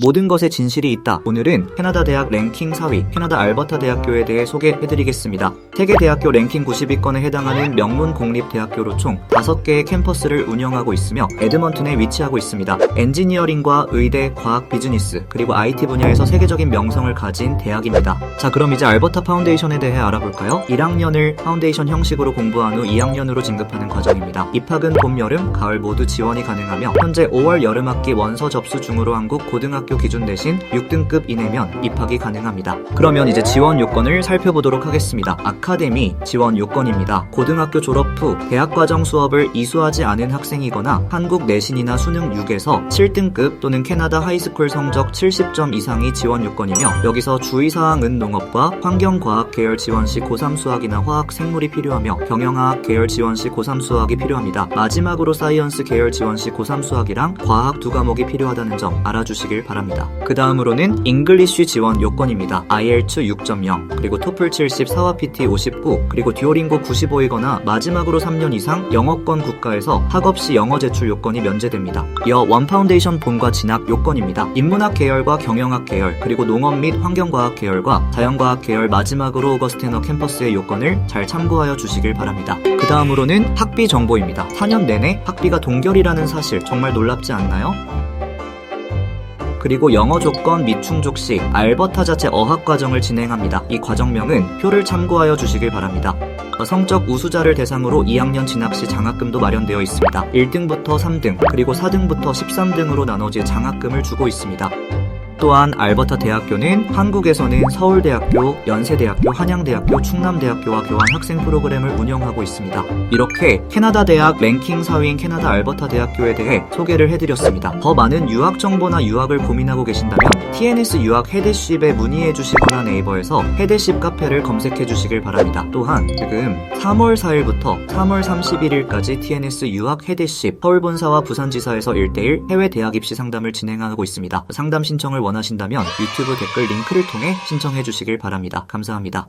모든 것에 진실이 있다. 오늘은 캐나다 대학 랭킹 4위 캐나다 알버타 대학교에 대해 소개해드리겠습니다. 세계 대학교 랭킹 90위권에 해당하는 명문 공립 대학교로 총 5개의 캠퍼스를 운영하고 있으며 에드먼튼에 위치하고 있습니다. 엔지니어링과 의대, 과학, 비즈니스 그리고 IT 분야에서 세계적인 명성을 가진 대학입니다. 자 그럼 이제 알버타 파운데이션에 대해 알아볼까요? 1학년을 파운데이션 형식으로 공부한 후 2학년으로 진급하는 과정입니다. 입학은 봄, 여름, 가을 모두 지원이 가능하며 현재 5월 여름학기 원서 접수 중으로 한국 고등학교 기준 대신 6등급 이내면 입학이 가능합니다. 그러면 이제 지원 요건을 살펴보도록 하겠습니다. 아카데미 지원 요건입니다. 고등학교 졸업 후 대학과정 수업을 이수하지 않은 학생이거나 한국 내신이나 수능 6에서 7등급 또는 캐나다 하이스쿨 성적 70점 이상이 지원 요건이며 여기서 주의사항은 농업과 환경과학 계열 지원 시 고3 수학이나 화학 생물이 필요하며 경영학 계열 지원 시 고3 수학이 필요합니다. 마지막으로 사이언스 계열 지원 시 고3 수학이랑 과학 두 과목이 필요하다는 점 알아주시길 바랍니다. 그 다음으로는 잉글리쉬 지원 요건입니다. IELTS 6.0 그리고 토플 70, 사와 PT 59 그리고 듀오링고 95이거나 마지막으로 3년 이상 영어권 국가에서 학업 시 영어 제출 요건이 면제됩니다. 이어 원파운데이션 본과 진학 요건입니다. 인문학 계열과 경영학 계열 그리고 농업 및 환경과학 계열과 자연과학 계열 마지막으로 오거스테너 캠퍼스의 요건을 잘 참고하여 주시길 바랍니다. 그 다음으로는 학비 정보입니다. 4년 내내 학비가 동결이라는 사실 정말 놀랍지 않나요? 그리고 영어 조건 및 충족 시 알버타 자체 어학 과정을 진행합니다. 이 과정명은 표를 참고하여 주시길 바랍니다. 성적 우수자를 대상으로 2학년 진학 시 장학금도 마련되어 있습니다. 1등부터 3등, 그리고 4등부터 13등으로 나눠질 장학금을 주고 있습니다. 또한 알버타 대학교는 한국에서는 서울대학교, 연세대학교, 한양대학교, 충남대학교와 교환 학생 프로그램을 운영하고 있습니다. 이렇게 캐나다 대학 랭킹 4위인 캐나다 알버타 대학교에 대해 소개를 해드렸습니다. 더 많은 유학 정보나 유학을 고민하고 계신다면 TNS 유학 헤드쉽에 문의해 주시거나 네이버에서 헤드쉽 카페를 검색해 주시길 바랍니다. 또한 지금 3월 4일부터 3월 31일까지 TNS 유학 헤드쉽 서울 본사와 부산지사에서 1대1 해외 대학 입시 상담을 진행하고 있습니다. 상담 신청을 원하신다면 유튜브 댓글 링크를 통해 신청해 주시길 바랍니다. 감사합니다.